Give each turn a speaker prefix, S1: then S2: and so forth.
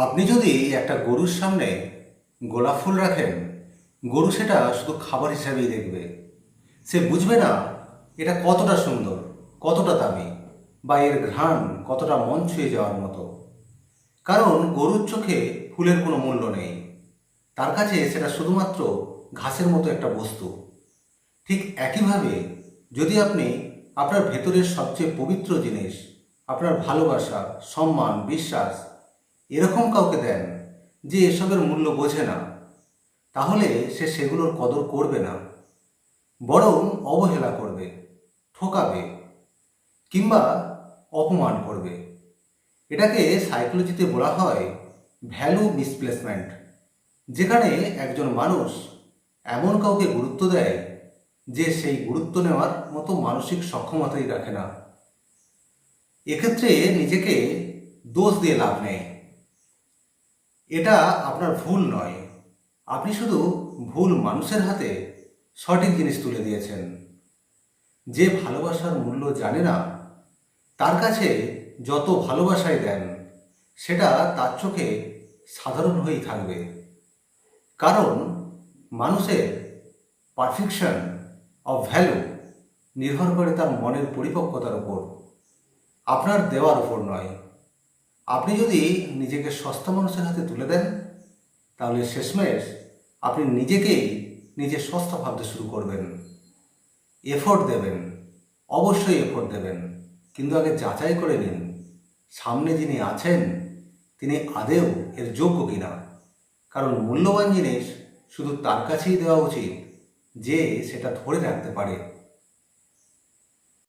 S1: আপনি যদি একটা গরুর সামনে গোলাপ ফুল রাখেন, গরু সেটা শুধু খাবার হিসাবেই দেখবে। সে বুঝবে না এটা কতটা সুন্দর, কতটা দামি, বা এর ঘ্রাণ কতটা মন ছুঁয়ে যাওয়ার মতো। কারণ গরুর চোখে ফুলের কোনো মূল্য নেই। তার কাছে সেটা শুধুমাত্র ঘাসের মতো একটা বস্তু। ঠিক একইভাবে যদি আপনি আপনার ভেতরের সবচেয়ে পবিত্র জিনিস, আপনার ভালোবাসা, সম্মান, বিশ্বাস এরকম কাউকে দেন যে এসবের মূল্য বোঝে না, তাহলে সে সেগুলোর কদর করবে না, বরং অবহেলা করবে, ঠকাবে, কিংবা অপমান করবে। এটাকে সাইকোলজিতে বলা হয় ভ্যালু মিসপ্লেসমেন্ট যেখানে একজন মানুষ এমন কাউকে গুরুত্ব দেয় যে সেই গুরুত্ব নেওয়ার মতো মানসিক সক্ষমতাই রাখে না। এক্ষেত্রে নিজেকে দোষ দিয়ে লাভ নেই। এটা আপনার ভুল নয়। আপনি শুধু ভুল মানুষের হাতে সঠিক জিনিস তুলে দিয়েছেন। যে ভালোবাসার মূল্য জানে না, তার কাছে যত ভালোবাসাই দেন, সেটা তার চোখে সাধারণ হয়েই থাকবে। কারণ মানুষের পারফেকশন অফ ভ্যালু নির্ভর করে তার মনের পরিপক্কতার উপর। আপনার দেওয়ার উপর নয়। আপনি যদি নিজেকে সস্তা মানুষের হাতে তুলে দেন, তাহলে শেষমেশ আপনি নিজেকেই নিজে সস্তা ভাবতে শুরু করবেন। এফোর্ট দেবেন, অবশ্যই এফোর্ট দেবেন, কিন্তু আগে যাচাই করে নিন। সামনে যিনি আছেন, তিনি আদেও এর যোগ্য কিনা? কারণ মূল্যবান জিনিস শুধু তার কাছেই দেওয়া উচিত, যে সেটা ধরে রাখতে পারে।